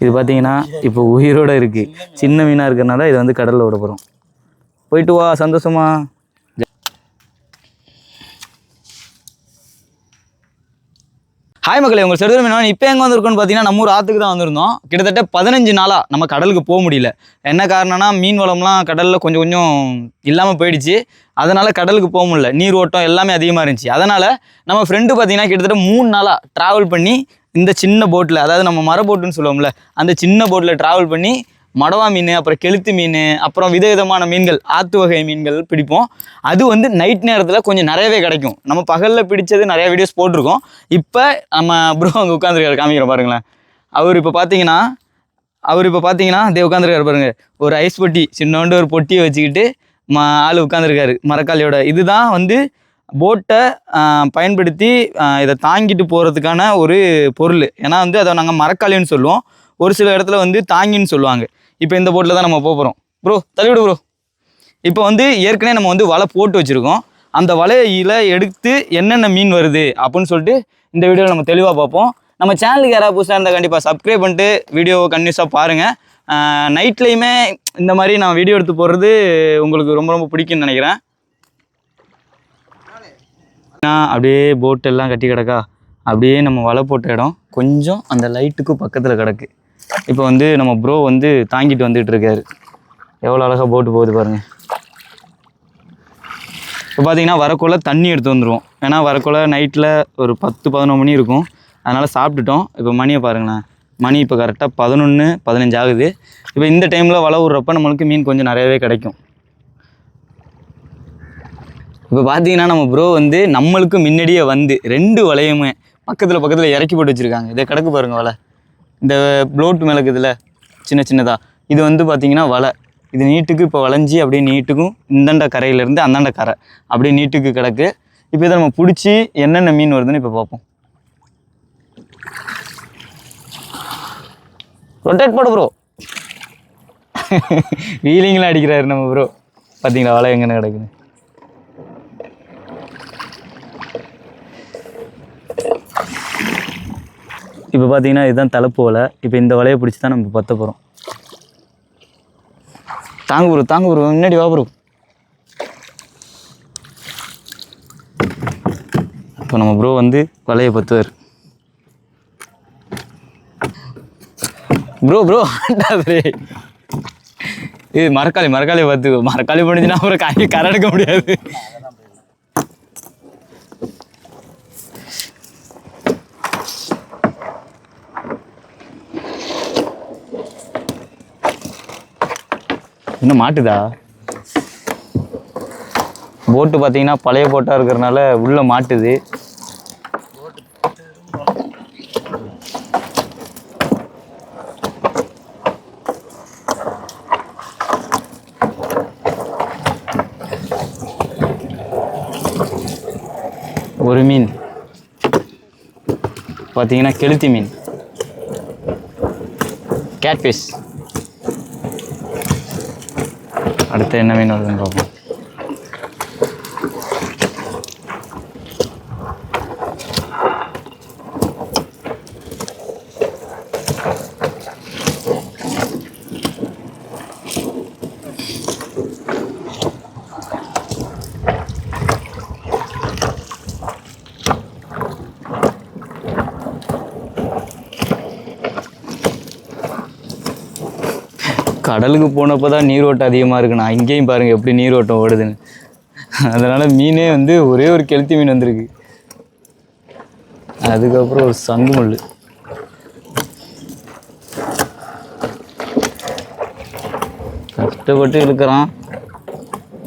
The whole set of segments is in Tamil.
இது பார்த்தீங்கன்னா இப்போ உயிரோட இருக்குது சின்ன மீனாக இருக்கிறனால இதை வந்து கடலில் விட போகிறோம் போயிட்டு வா சந்தோஷமா. ஹாய் மக்களே உங்கள் செடுதல் மீனவன் இப்போ எங்கே வந்திருக்கோம்னு பார்த்தீங்கன்னா நம்ம ஊர் ஆற்றுக்கு தான் வந்திருந்தோம். கிட்டத்தட்ட பதினஞ்சு நாளாக நம்ம கடலுக்கு போக முடியல. என்ன காரணம்னா மீன் வளம்லாம் கடலில் கொஞ்சம் கொஞ்சம் இல்லாமல் போயிடுச்சு. அதனால் கடலுக்கு போக முடியல. நீர் ஓட்டம் எல்லாமே அதிகமாக இருந்துச்சு. அதனால் நம்ம ஃப்ரெண்டு பார்த்தீங்கன்னா கிட்டத்தட்ட மூணு நாளாக ட்ராவல் பண்ணி இந்த சின்ன போட்டில் அதாவது நம்ம மர போட்டுன்னு சொல்லுவோம்ல அந்த சின்ன போட்டில் ட்ராவல் பண்ணி மடவா மீன் அப்புறம் கெளுத்து மீன் அப்புறம் விதவிதமான மீன்கள் ஆத்து வகை மீன்கள் பிடிப்போம். அது வந்து நைட் நேரத்தில் கொஞ்சம் நிறையவே கிடைக்கும். நம்ம பகலில் பிடிச்சது நிறையா வீடியோஸ் போட்டிருக்கோம். இப்போ நம்ம ப்ரோ அங்கே உட்காந்துருக்காரு காமிக்கிற பாருங்களேன். அவர் இப்போ பார்த்தீங்கன்னா அவர் இப்போ பார்த்தீங்கன்னா அதே உட்காந்துருக்காரு பாருங்கள் ஒரு ஐஸ் பொட்டி சின்னோண்டு ஒரு பொட்டியை வச்சுக்கிட்டு ம ஆள் உட்காந்துருக்காரு மரக்காளியோட இதுதான் வந்து போட்டை பயன்படுத்தி இதை தாங்கிட்டு போகிறதுக்கான ஒரு பொருள். ஏன்னா வந்து அதை நாங்கள் மரக்காளின்னு சொல்லுவோம். ஒரு சில இடத்துல வந்து தாங்கின்னு சொல்லுவாங்க. இப்போ இந்த போட்டில் தான் நம்ம போகிறோம் ப்ரோ தள்ளிவிடு ப்ரோ இப்போ வந்து ஏற்கனவே நம்ம வந்து வலை போட்டு வச்சுருக்கோம். அந்த வலையில எடுத்து என்னென்ன மீன் வருது அப்படின்னு சொல்லிட்டு இந்த வீடியோவில் நம்ம தெளிவாக பார்ப்போம். நம்ம சேனலுக்கு யாராவது புதுசாக இருந்தால் கண்டிப்பாக சப்ஸ்கிரைப் பண்ணிட்டு வீடியோவை கன்யூஸாக பாருங்கள் நைட்லேயுமே இந்த மாதிரி நான் வீடியோ எடுத்து போடுறது உங்களுக்கு ரொம்ப ரொம்ப பிடிக்கும்னு நினைக்கிறேன். அப்படியே போட்டெல்லாம் கட்டி கிடக்கா? அப்படியே நம்ம வலை போட்ட இடம் கொஞ்சம் அந்த லைட்டுக்கு பக்கத்தில் கிடக்கு. இப்போ வந்து நம்ம ப்ரோ வந்து தாங்கிட்டு வந்துட்டு இருக்காரு. எவ்வளோ அழகாக போட்டு போகுது பாருங்க. இப்போ பார்த்தீங்கன்னா வரக்குள்ள தண்ணி எடுத்து வந்துடுவோம் ஏன்னா வரக்குள்ள நைட்டில் ஒரு பத்து பதினொன்று மணி இருக்கும். அதனால் சாப்பிட்டுட்டோம். இப்போ மணியை பாருங்களேன். மணி இப்போ கரெக்டாக பதினொன்று பதினஞ்சு ஆகுது. இப்போ இந்த டைமில் வலை விட்றப்ப நம்மளுக்கு மீன் கொஞ்சம் நிறையவே கிடைக்கும். இப்போ பார்த்தீங்கன்னா நம்ம ப்ரோ வந்து நம்மளுக்கு முன்னாடியே வந்து ரெண்டு வலையுமே பக்கத்தில் பக்கத்தில் இறக்கி போட்டு வச்சுருக்காங்க. இதை கிடக்கு பாருங்க வலை. இந்த ப்ளோட் மிளகுதுல சின்ன சின்னதாக இது வந்து பார்த்திங்கன்னா வலை. இது நீட்டுக்கு இப்போ வளைஞ்சி அப்படியே நீட்டுக்கும் இந்தாண்ட கரையிலேருந்து அந்தாண்ட கரை அப்படியே நீட்டுக்கு கிடக்கு. இப்போ இதை நம்ம பிடிச்சி என்னென்ன மீன் வருதுன்னு இப்போ பார்ப்போம் ரொட்டேட் போடு ப்ரோ வீலிங்லாம் அடிக்கிறாரு நம்ம ப்ரோ பார்த்தீங்களா வலை எங்கன்னு கிடக்குது இப்போ பார்த்தீங்கன்னா இதுதான் தலைப்பு வலை. இப்போ இந்த வலையை பிடிச்சி தான் நம்ம பற்ற போகிறோம் தாங்க ப்ரோ தாங்க ப்ரோ முன்னாடி வா ப்ரோ. இப்போ நம்ம ப்ரோ வந்து வலையை பற்றுவார் ப்ரோ ப்ரோ இது மரக்காளி மரக்காளி பார்த்துக்கோ மரக்காளி பண்ணிச்சுன்னா அப்புறம் கை கரை எடுக்க முடியாது. இன்னும் மாட்டுதா? போட்டு பார்த்தீங்கன்னா பழைய போட்டாக இருக்கிறனால உள்ளே மாட்டுது. ஒரு மீன். பார்த்தீங்கன்னா கெளுத்தி மீன். கேட்ஃபிஷ் அடுத்து என்ன மீன் வருதுன்னு பார்ப்போம். கடலுக்கு போனப்போ தான் நீரோட்டம் அதிகமாக இருக்குண்ணா இங்கேயும் பாருங்கள் எப்படி நீரோட்டம் ஓடுதுன்னு. அதனால் மீனே வந்து ஒரே ஒரு கெளுத்தி மீன் வந்திருக்கு. அதுக்கப்புறம் ஒரு சங்கு முள் கஷ்டப்பட்டு இழுக்கிறான்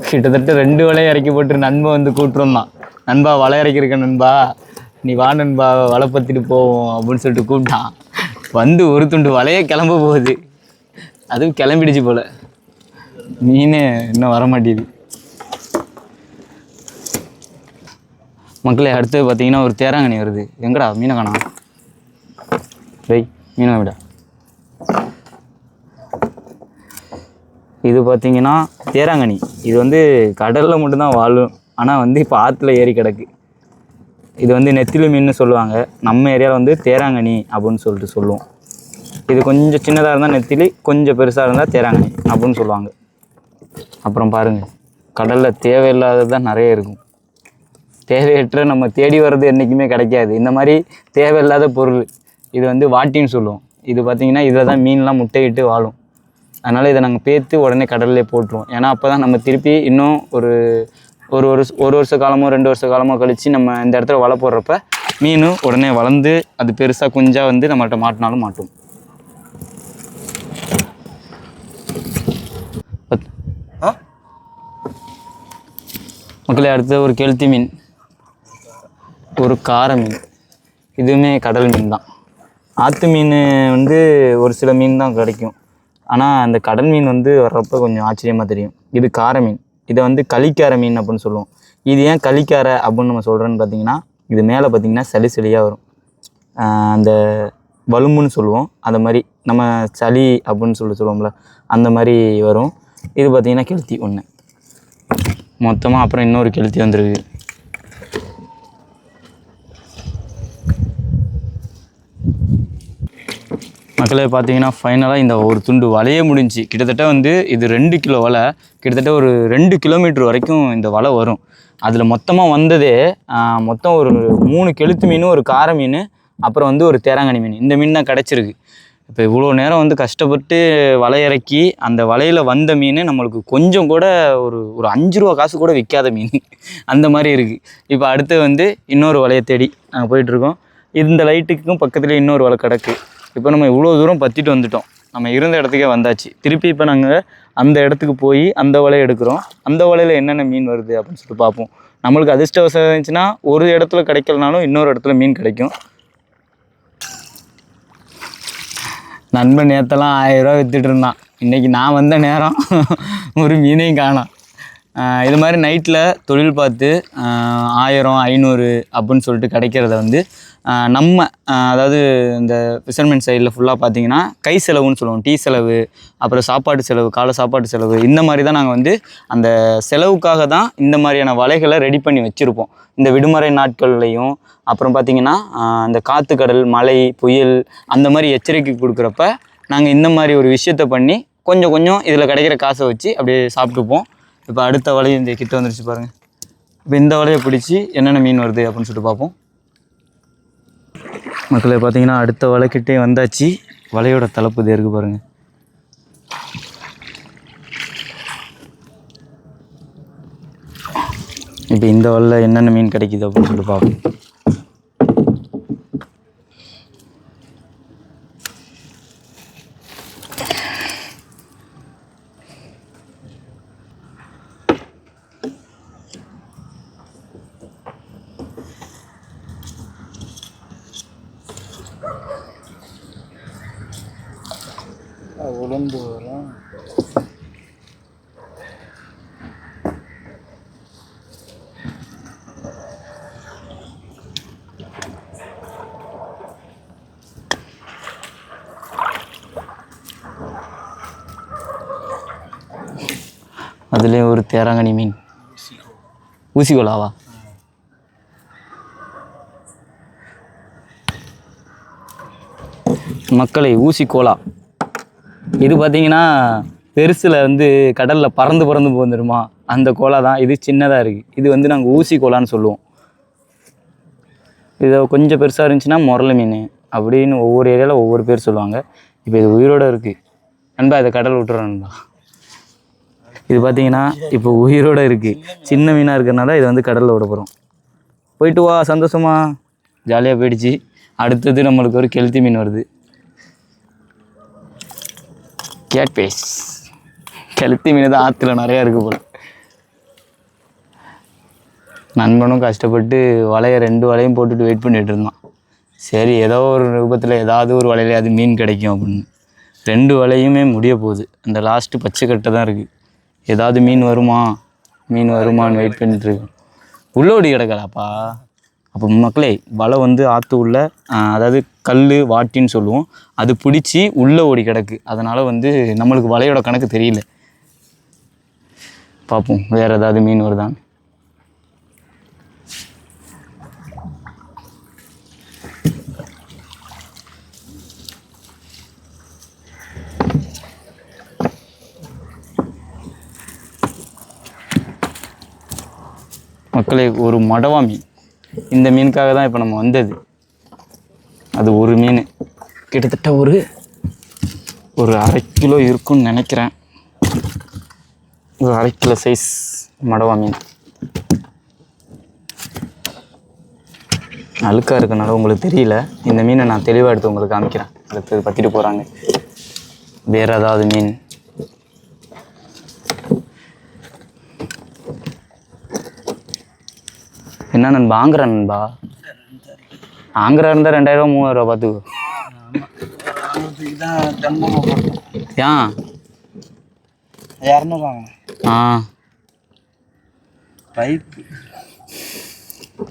கிட்டத்தட்ட ரெண்டு வலை இறக்கி போட்டு நண்பன் வந்து கூப்பிட்டுருந்தான் நண்பா வலை இறக்கிருக்க நண்பா. நீ வா நண்பா வலை பற்றிட்டு போவோம் அப்படின்னு சொல்லிட்டு கூப்பிட்டான். வந்து ஒரு துண்டு வலையே கிளம்ப போகுது. அதுவும் கிளம்பிடுச்சு போல். மீன் இன்னும் வர மாட்டேது மக்களே அடுத்து பார்த்தீங்கன்னா ஒரு தேராங்கனி வருது. எங்கடா? மீனை காணா வெய் மீனை விடா. இது பார்த்தீங்கன்னா தேராங்கனி. இது வந்து கடலில் மட்டும்தான் வாழும். ஆனால் வந்து இப்போ ஆற்றுல ஏறி கிடக்கு. இது வந்து நெத்திலி மீன் சொல்லுவாங்க. நம்ம ஏரியாவில் வந்து தேராங்கனி அப்படின்னு சொல்லிட்டு சொல்லுவோம். இது கொஞ்சம் சின்னதாக இருந்தால் நெத்திலி கொஞ்சம் பெருசாக இருந்தால் தேராங்க அப்படின்னு சொல்லுவாங்க. அப்புறம் பாருங்கள் கடலில் தேவையில்லாதது தான் நிறைய இருக்கும். தேவையற்ற நம்ம தேடி வர்றது என்றைக்குமே கிடைக்காது. இந்த மாதிரி தேவையில்லாத பொருள் இது வந்து வாட்டின்னு சொல்லுவோம். இது பார்த்திங்கன்னா இதில் தான் மீன்லாம் முட்டையிட்டு வாழும். அதனால் இதை நாங்கள் பேர்த்து உடனே கடல்லே போட்டுருவோம். ஏன்னா அப்போ தான் நம்ம திருப்பி இன்னும் ஒரு ஒரு வருஷம் ஒரு வருஷ காலமோ ரெண்டு வருஷ காலமோ கழித்து நம்ம இந்த இடத்துல வலை போடுறப்ப மீன் உடனே வளர்ந்து அது பெருசாக குஞ்சாக வந்து நம்மள்கிட்ட மாட்டினாலும் மாட்டும். மக்களே அடுத்தது ஒரு கெளுத்தி மீன். ஒரு கார மீன். இதுவுமே கடல் மீன் தான் ஆற்று மீன் வந்து ஒரு சில மீன் தான் கிடைக்கும். ஆனால் அந்த கடல் மீன் வந்து வர்றப்ப கொஞ்சம் ஆச்சரியமாக தெரியும். இது கார மீன். இதை வந்து களிக்கார மீன் அப்படின்னு சொல்லுவோம். இது ஏன் களிக்கார அப்படின்னு நம்ம சொல்கிறோன்னு பார்த்தீங்கன்னா இது மேலே பார்த்தீங்கன்னா சளி சளியாக வரும். அந்த வலும்புன்னு சொல்லுவோம். அந்த மாதிரி நம்ம சளி அப்படின்னு சொல்லி சொல்லுவோம்ல அந்த மாதிரி வரும். இது பார்த்திங்கன்னா கெளுத்தி ஒன்று மொத்தமாக அப்புறம் இன்னொரு கெளுத்தி வந்திருக்கு. மக்களே பார்த்தீங்கன்னா ஃபைனலாக இந்த ஒரு துண்டு வலையே முடிஞ்சு. கிட்டத்தட்ட வந்து இது ரெண்டு கிலோ வலை. கிட்டத்தட்ட ஒரு ரெண்டு கிலோமீட்டர் வரைக்கும் இந்த வலை வரும். அதில் மொத்தமாக வந்ததே மொத்தம் ஒரு மூணு கெளுத்து மீன் ஒரு கார மீன் அப்புறம் வந்து ஒரு தேராங்கனி மீன். இந்த மீன் தான் கிடச்சிருக்கு. இப்போ இவ்வளோ நேரம் வந்து கஷ்டப்பட்டு வலையிறக்கி அந்த வலையில் வந்த மீன் நம்மளுக்கு கொஞ்சம் கூட ஒரு ஒரு அஞ்சு ரூபா காசு கூட விற்காத மீன். அந்த மாதிரி இருக்குது இப்போ அடுத்து வந்து இன்னொரு வலையை தேடி நாங்கள் போயிட்டுருக்கோம். இந்த லைட்டுக்கும் பக்கத்துலேயே இன்னொரு வலை கிடக்கு. இப்போ நம்ம இவ்வளோ தூரம் பற்றிட்டு வந்துட்டோம். நம்ம இருந்த இடத்துக்கே வந்தாச்சு. திருப்பி இப்போ நாங்கள் அந்த இடத்துக்கு போய் அந்த வலையை எடுக்கிறோம். அந்த வலையில் என்னென்ன மீன் வருது அப்படின்னு சொல்லிட்டு பார்ப்போம். நம்மளுக்கு அதிர்ஷ்டவசம் இருந்துச்சுன்னா ஒரு இடத்துல கிடைக்கலனாலும் இன்னொரு இடத்துல மீன் கிடைக்கும். நண்பன் நேற்றெல்லாம் ஆயிரம் ரூபா விற்றுட்டு இருந்தான். இன்றைக்கி நான் வந்த நேரம் ஒரு மீனையும் காணும். இது மாதிரி நைட்டில் தொழில் பார்த்து ஆயிரம் ஐநூறு அப்படின்னு சொல்லிட்டு கிடைக்கிறத வந்து நம்ம அதாவது இந்த ஃபிஷர்மென் சைடில் ஃபுல்லாக பார்த்தீங்கன்னா கை செலவுன்னு சொல்லுவோம். டீ செலவு அப்புறம் சாப்பாட்டு செலவு காலை சாப்பாட்டு செலவு இந்த மாதிரி தான் நாங்கள் வந்து அந்த செலவுக்காக தான் இந்த மாதிரியான வலைகளை ரெடி பண்ணி வச்சுருப்போம். இந்த விடுமுறை நாட்கள்லையும் அப்புறம் பார்த்திங்கன்னா அந்த காற்று காற்றுக்கடல் மழை புயல் அந்த மாதிரி எச்சரிக்கை கொடுக்குறப்ப நாங்கள் இந்த மாதிரி ஒரு விஷயத்த பண்ணி கொஞ்சம் கொஞ்சம் இதில் கிடைக்கிற காசை வச்சு அப்படியே சாப்பிட்டுப்போம். இப்போ அடுத்த வலையை இந்த கிட்ட வந்துருச்சு பாருங்கள் இப்போ இந்த வலையை பிடிச்சி என்னென்ன மீன் வருது அப்படின்னு சொல்லிட்டு பார்ப்போம். மக்களை பார்த்தீங்கன்னா அடுத்த வலைக்கிட்டே வந்தாச்சு. வலையோட தலைப்பு இது இருக்கு பாருங்கள் இப்போ இந்த வலையில் என்னென்ன மீன் கிடைக்குது அப்படின்னு சொல்லிட்டு பார்ப்போம். உளுந்து வரும். அதுலேயே ஒரு தேராங்கனி மீன். ஊசிகோலாவா? மக்களை ஊசி கோலா இது பார்த்தீங்கன்னா பெருசில் வந்து கடலில் பறந்து பறந்து போந்துருமா அந்த கோலா தான். இது சின்னதாக இருக்குது இது வந்து நாங்கள் ஊசி கோலான்னு சொல்லுவோம். இதை கொஞ்சம் பெருசாக இருந்துச்சுன்னா முரளி மீன் அப்படின்னு ஒவ்வொரு ஏரியாவில் ஒவ்வொரு பேர் சொல்லுவாங்க. இப்போ இது உயிரோட இருக்குது நண்பா இதை கடல் விட்டுறோம் நண்பா. இது பார்த்தீங்கன்னா இப்போ உயிரோட இருக்குது சின்ன மீனாக இருக்கிறனால இதை வந்து கடலில் விட போகிறோம் போயிட்டு வா சந்தோஷமா. ஜாலியாக போயிடுச்சு. அடுத்தது நம்மளுக்கு ஒரு கெளுத்தி மீன் வருது. கேட்பேஸ். கெளுத்தி மீன் தான் ஆற்றுல நிறையா இருக்குது போல். நண்பனும் கஷ்டப்பட்டு வலையை ரெண்டு வலையும் போட்டுட்டு வெயிட் பண்ணிகிட்டு இருந்தான். சரி ஏதோ ஒரு ரூபத்தில் ஏதாவது ஒரு வலையில அது மீன் கிடைக்கும் அப்படின்னு. ரெண்டு வலையுமே முடிய போகுது. அந்த லாஸ்ட்டு பச்சை கட்டை தான் இருக்குது ஏதாவது மீன் வருமா? மீன் வருமான்னு வெயிட் பண்ணிகிட்ருக்கோம் உள்ளோடி கிடக்கலாப்பா. அப்போ மக்களே வலை வந்து ஆற்று உள்ள அதாவது கல் வாட்டின்னு சொல்லுவோம். அது பிடிச்சி உள்ளே ஓடி கிடக்கு. அதனால் வந்து நம்மளுக்கு வலையோட கணக்கு தெரியல. பார்ப்போம் வேறு ஏதாவது மீன் வருதான் மக்களே ஒரு மடவா மீன். இந்த மீனுக்காக தான் இப்போ நம்ம வந்தது. அது ஒரு மீன். கிட்டத்தட்ட ஒரு ஒரு அரை கிலோ இருக்கும்னு நினைக்கிறேன். ஒரு அரை கிலோ சைஸ் மடவா மீன். அழுக்காக இருக்கனால உங்களுக்கு தெரியல. இந்த மீனை நான் தெளிவாக எடுத்து உங்களுக்கு காமிக்கிறேன். அடுத்தது பற்றிட்டு போகிறாங்க வேறு ஏதாவது மீன். என்ன நண்பா ஆங்கிற நண்பா. ஆங்கிரா இருந்தால் ரெண்டாயிரம் மூவாயிரம் ரூபா பார்த்துக்கோ ஏன் இரநூறு வாங்கினேன். ஆ. பைப்பு.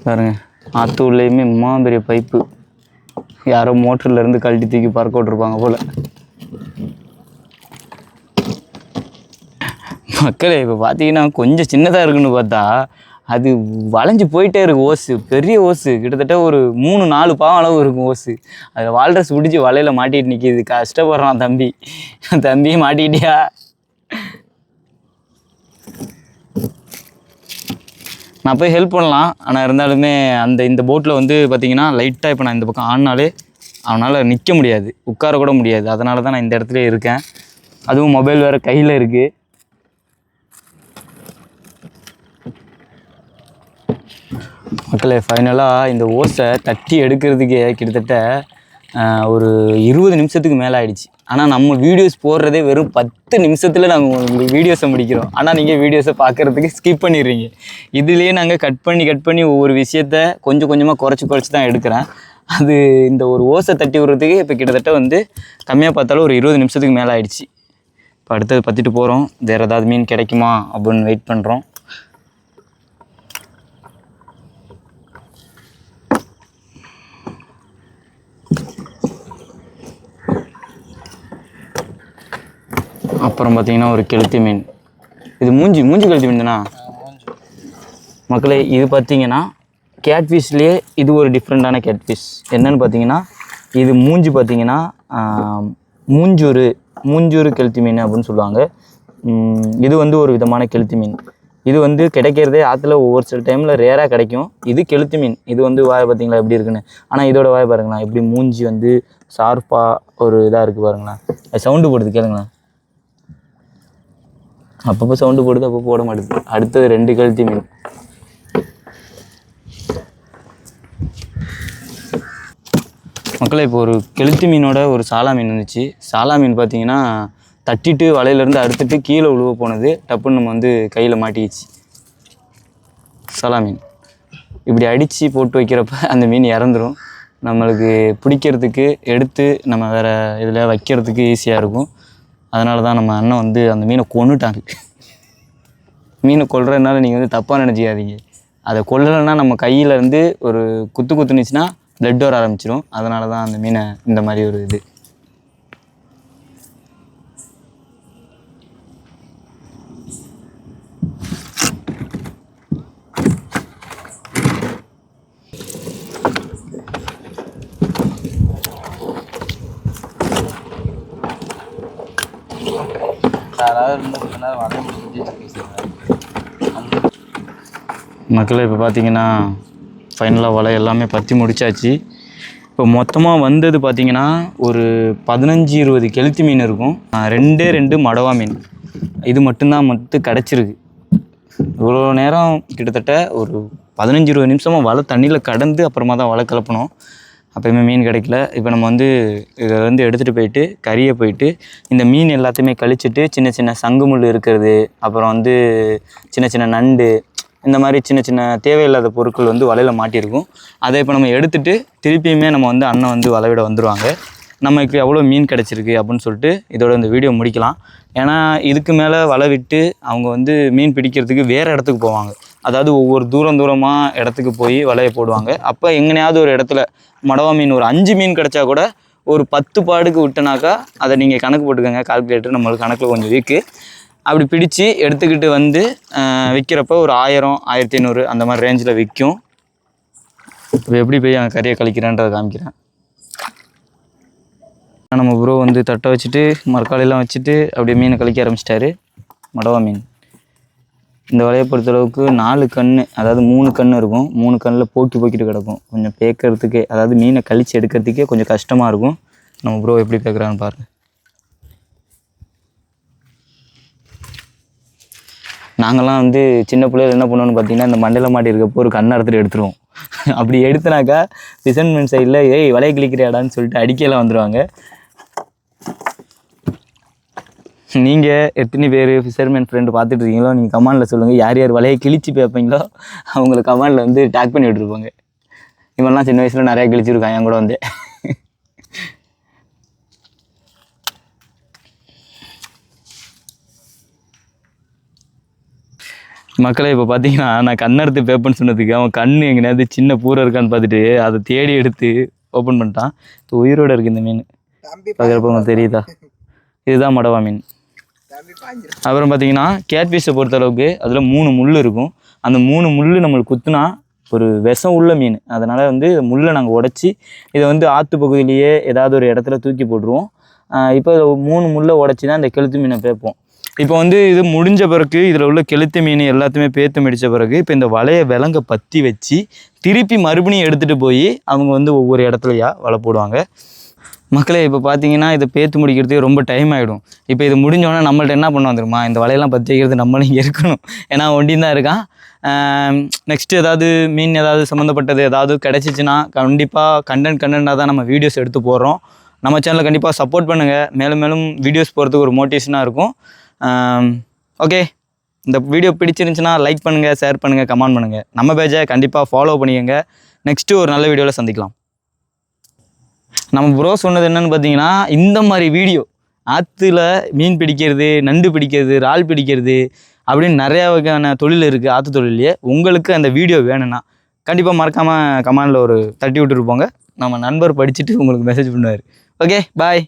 பாருங்க ஆற்று உள்ளேயுமே இம்மா பெரிய பைப்பு. யாரோ மோட்டர்ல இருந்து கழட்டி தூக்கி பறக்க விட்ருப்பாங்க போல. மக்களே இப்போ பார்த்தீங்கன்னா கொஞ்சம் சின்னதாக இருக்குன்னு பார்த்தா அது வளைஞ்சு போயிட்டே இருக்கும் ஓசு பெரிய ஓசு. கிட்டத்தட்ட ஒரு மூணு நாலு பாவம் அளவு இருக்கும் ஓசு. அதில் வால்ரஸ் பிடிச்சி வலையில் மாட்டிட்டு நிற்கிது கஷ்டப்படுறான் தம்பி. தம்பி மாட்டிக்கிட்டியா? நான் போய் ஹெல்ப் பண்ணலாம். ஆனால் இருந்தாலுமே அந்த இந்த போட்டில் வந்து பார்த்திங்கன்னா லைட்டாக இப்போ நான் இந்த பக்கம் ஆடினாலே அவனால் நிற்க முடியாது. உட்கார கூட முடியாது. அதனால தான் நான் இந்த இடத்துல இருக்கேன். அதுவும் மொபைல் வேறு கையில் இருக்குது மக்களே ஃபைனலாக இந்த ஓசை தட்டி எடுக்கிறதுக்கே கிட்டத்தட்ட ஒரு இருபது நிமிஷத்துக்கு மேலே ஆயிடுச்சு. ஆனால் நம்ம வீடியோஸ் போடுறதே வெறும் பத்து நிமிஷத்தில் நாங்கள் உங்களுக்கு வீடியோஸை முடிக்கிறோம். ஆனால் நீங்கள் வீடியோஸை பார்க்குறதுக்கு ஸ்கிப் பண்ணிடுறீங்க. இதுலேயே நாங்கள் கட் பண்ணி கட் பண்ணி ஒவ்வொரு விஷயத்த கொஞ்சம் கொஞ்சமாக குறைச்சி குறைச்சி தான் எடுக்கிறேன். அது இந்த ஒரு ஓசை தட்டி விடுறதுக்கு இப்போ கிட்டத்தட்ட வந்து கம்மியாக பார்த்தாலும் ஒரு இருபது நிமிஷத்துக்கு மேலே ஆயிடுச்சு. இப்போ அடுத்தது பற்றிட்டு போகிறோம் வேறு ஏதாவது மீன் கிடைக்குமா அப்படின்னு வெயிட் பண்ணுறோம் அப்புறம் பார்த்தீங்கன்னா ஒரு கெளுத்தி மீன். இது மூஞ்சி மூஞ்சி கெளுத்தி மீன் தானா? மக்களே இது பார்த்தீங்கன்னா கேட்ஃபிஷ்லேயே இது ஒரு டிஃப்ரெண்ட்டான கேட்ஃபிஷ் என்னன்னு பார்த்தீங்கன்னா இது மூஞ்சி பார்த்தீங்கன்னா மூஞ்சூறு மூஞ்சூறு கெளுத்தி மீன் அப்படின்னு சொல்லுவாங்க. இது வந்து ஒரு விதமான கெளுத்தி மீன். இது வந்து கிடைக்கிறதே ஆற்றுல ஒவ்வொரு சில டைமில் ரேராக கிடைக்கும். இது கெளுத்தி மீன். இது வந்து வாய் பார்த்தீங்களா எப்படி இருக்குன்னு? ஆனால் இதோட வாய் பாருங்களேன். எப்படி மூஞ்சி வந்து ஷார்ப்பாக ஒரு இதாக இருக்குது பாருங்களேன். அது சவுண்டு போடுது கேளுங்களேன். அப்பப்போ சவுண்டு போடுது அப்போ போட மாட்டேது. அடுத்தது ரெண்டு கழுத்தி மீன். மக்களே இப்போ ஒரு கெளுத்தி மீனோட ஒரு சாலா மீன் வந்துச்சு. சாலா மீன் பார்த்தீங்கன்னா தட்டிட்டு வலையிலேருந்து அறுத்துட்டு கீழே உழுவ போனது. டப்புன்னு நம்ம வந்து கையில் மாட்டிக்கிச்சு. சாலா மீன். இப்படி அடித்து போட்டு வைக்கிறப்ப அந்த மீன் இறந்துரும். நம்மளுக்கு பிடிக்கிறதுக்கு எடுத்து நம்ம வேறு இதில் வைக்கிறதுக்கு ஈஸியாக இருக்கும். அதனால தான் நம்ம அண்ணன் வந்து அந்த மீனை கொன்னுட்டாங்க. மீனை கொல்றதுனால நீங்கள் வந்து தப்பாக நினச்சிக்காதீங்க. அதை கொல்லலைன்னா நம்ம கையில் இருந்து ஒரு குத்து குத்துனுச்சுன்னா பிளட் வர ஆரம்பிச்சிடும் அதனால தான் அந்த மீனை இந்த மாதிரி ஒரு இது. மக்களே இப்போ பார்த்தீங்கன்னா ஃபைனலாக வலை எல்லாமே பற்றி முடிச்சாச்சு. இப்போ மொத்தமாக வந்தது பார்த்தீங்கன்னா ஒரு பதினஞ்சு இருபது கெளுத்தி மீன் இருக்கும். ரெண்டே ரெண்டு மடவா மீன். இது மட்டும்தான் மட்டும் கிடச்சிருக்கு. இவ்வளோ நேரம் கிட்டத்தட்ட ஒரு பதினஞ்சு இருபது நிமிஷமாக வலை தண்ணியில் கடந்து அப்புறமா தான் வலை கிளப்பணும் அப்போயுமே மீன் கிடைக்கல. இப்போ நம்ம வந்து இதை வந்து எடுத்துகிட்டு போயிட்டு கறியை போயிட்டு இந்த மீன் எல்லாத்தையுமே கழிச்சிட்டு சின்ன சின்ன சங்குமுள் இருக்கிறது அப்புறம் வந்து சின்ன சின்ன நண்டு இந்த மாதிரி சின்ன சின்ன தேவையில்லாத பொருட்கள் வந்து வலையில் மாட்டியிருக்கும். அதை இப்போ நம்ம எடுத்துட்டு திருப்பியுமே நம்ம வந்து அண்ணன் வந்து வலைவிட வந்துடுவாங்க நமக்கு எவ்வளோ மீன் கிடச்சிருக்கு அப்படின்னு சொல்லிட்டு இதோட இந்த வீடியோ முடிக்கலாம். ஏன்னா இதுக்கு மேலே வலை விட்டு அவங்க வந்து மீன் பிடிக்கிறதுக்கு வேறு இடத்துக்கு போவாங்க. அதாவது ஒவ்வொரு தூரம் தூரமாக இடத்துக்கு போய் வலையை போடுவாங்க. அப்போ எங்கனையாவது ஒரு இடத்துல மடவா மீன் ஒரு அஞ்சு மீன் கிடச்சா கூட ஒரு பத்து பாடுக்கு விட்டனாக்கா அதை நீங்கள் கணக்கு போட்டுக்கோங்க. கால்குலேட்டர் நம்மளுக்கு கணக்கில் கொஞ்சம் வீக்கு அப்படி பிடிச்சி எடுத்துக்கிட்டு வந்து விற்கிறப்போ விற்கிறப்ப ஒரு ஆயிரம் ஆயிரத்தி ஐநூறு அந்த மாதிரி ரேஞ்சில் விற்கும் இப்போ எப்படி போய் அங்கே கறியை கழிக்கிறேன்றதை காமிக்கிறேன். நம்ம ப்ரோ வந்து தட்டை வச்சுட்டு மரக்காலையெல்லாம் வச்சுட்டு அப்படியே மீனை கழிக்க ஆரம்பிச்சிட்டாரு. மடவா மீன். இந்த வலையை பொறுத்தளவுக்கு நாலு கண் அதாவது மூணு கண் இருக்கும். மூணு கண்ணில் போக்கி போக்கிட்டு கிடக்கும். கொஞ்சம் பேக்கிறதுக்கே அதாவது மீனை கழித்து எடுக்கிறதுக்கே கொஞ்சம் கஷ்டமாக இருக்கும். நம்ம ப்ரோ எப்படி பேக்கிறான்னு பாருங்கள் நாங்கள்லாம் வந்து சின்ன பிள்ளைகள் என்ன பண்ணுவோம்னு பார்த்தீங்கன்னா இந்த மண்டல மாட்டி இருக்கப்போ ஒரு கண்ணை எடுத்துகிட்டு எடுத்துருவோம். அப்படி எடுத்தனாக்கா பிசன்மெண்ட் சைடில் ஏய் வலையை கிழிக்கிறியாடான்னு சொல்லிட்டு அடிக்கையெல்லாம் வந்துடுவாங்க நீங்கள் எத்தனை பேர் ஃபிஷர்மேன் ஃப்ரெண்டு பார்த்துட்டு இருக்கீங்களோ நீங்கள் கமாண்டில் சொல்லுங்கள் யார் யார் வலையை கிழிச்சு பேப்பீங்களோ அவங்களை கமாண்டில் வந்து டேக் பண்ணி விட்டுருப்பாங்க. இவன்லாம் சின்ன வயசில் நிறையா கிழிச்சிருக்கான் என் கூட வந்து. மக்களே இப்போ பார்த்தீங்கன்னா நான் கண்ணெடுத்து பேப்பர்னு சொன்னதுக்கு அவன் கண் எங்கேயாவது சின்ன பூரை இருக்கான்னு பார்த்துட்டு அதை தேடி எடுத்து ஓப்பன் பண்ணிட்டான். இப்போ உயிரோடு இருக்குது இந்த மீன். பார்க்குறப்ப உங்களுக்கு தெரியுதா? இதுதான் மடவா மீன். அப்புறம் பார்த்தீங்கன்னா கேட் பீஸை பொறுத்தளவுக்கு அதில் மூணு முள் இருக்கும். அந்த மூணு முள் நம்மளுக்கு குத்துனா ஒரு விஷம் உள்ள மீன். அதனால் வந்து முள்ளை நாங்கள் உடச்சி இதை வந்து ஆற்று பகுதியிலேயே ஏதாவது ஒரு இடத்துல தூக்கி போட்டுருவோம். இப்போ மூணு முள்ளை உடச்சி தான் இந்த கெளுத்து மீனை பேப்போம். இப்போ வந்து இது முடிஞ்ச பிறகு இதில் உள்ள கெளுத்து மீன் எல்லாத்தையுமே பேத்து மிடித்த பிறகு இப்போ இந்த வலையை விலங்க பற்றி வச்சு திருப்பி மறுபடியும் எடுத்துகிட்டு போய் அவங்க வந்து ஒவ்வொரு இடத்துலையா வலை போடுவாங்க. மக்களே இப்போ பார்த்தீங்கன்னா இதை பேத்து முடிக்கிறதுக்கு ரொம்ப டைம் ஆகிடும் இப்போ இது முடிஞ்சோடனே நம்மள்ட்ட என்ன பண்ண வந்துருமா இந்த வலையெல்லாம் பற்றி வைக்கிறது நம்மளும் இங்கே இருக்கணும். ஏன்னா ஒண்டியும் தான் இருக்கான். நெக்ஸ்ட் ஏதாவது மீன் ஏதாவது சம்மந்தப்பட்டது ஏதாவது கிடச்சிச்சின்னா கண்டிப்பாக கண்டென்ட் கண்டென்ட்டாக தான் நம்ம வீடியோஸ் எடுத்து போடுறோம். நம்ம சேனலை கண்டிப்பாக சப்போர்ட் பண்ணுங்கள் மேலும் மேலும் வீடியோஸ் போகிறதுக்கு ஒரு மோட்டிவேஷனாக இருக்கும். ஓகே இந்த வீடியோ பிடிச்சிருந்துச்சுன்னா லைக் பண்ணுங்கள் ஷேர் பண்ணுங்கள் கமெண்ட் பண்ணுங்கள் நம்ம பேஜை கண்டிப்பாக ஃபாலோ பண்ணிக்கோங்க. நெக்ஸ்ட்டு ஒரு நல்ல வீடியோவில் சந்திக்கலாம். நம்ம ப்ரோ சொன்னது என்னென்னு பார்த்தீங்கன்னா இந்த மாதிரி வீடியோ ஆற்றுல மீன் பிடிக்கிறது நண்டு பிடிக்கிறது இறால் பிடிக்கிறது அப்படின்னு நிறையா வகையான தொழில் இருக்குது ஆற்று தொழிலையே உங்களுக்கு அந்த வீடியோ வேணும்னா கண்டிப்பாக மறக்காமல் கமெண்டில் ஒரு தட்டி விட்டுருப்போங்க நம்ம நண்பர் படிச்சுட்டு உங்களுக்கு மெசேஜ் பண்ணுவார். Okay bye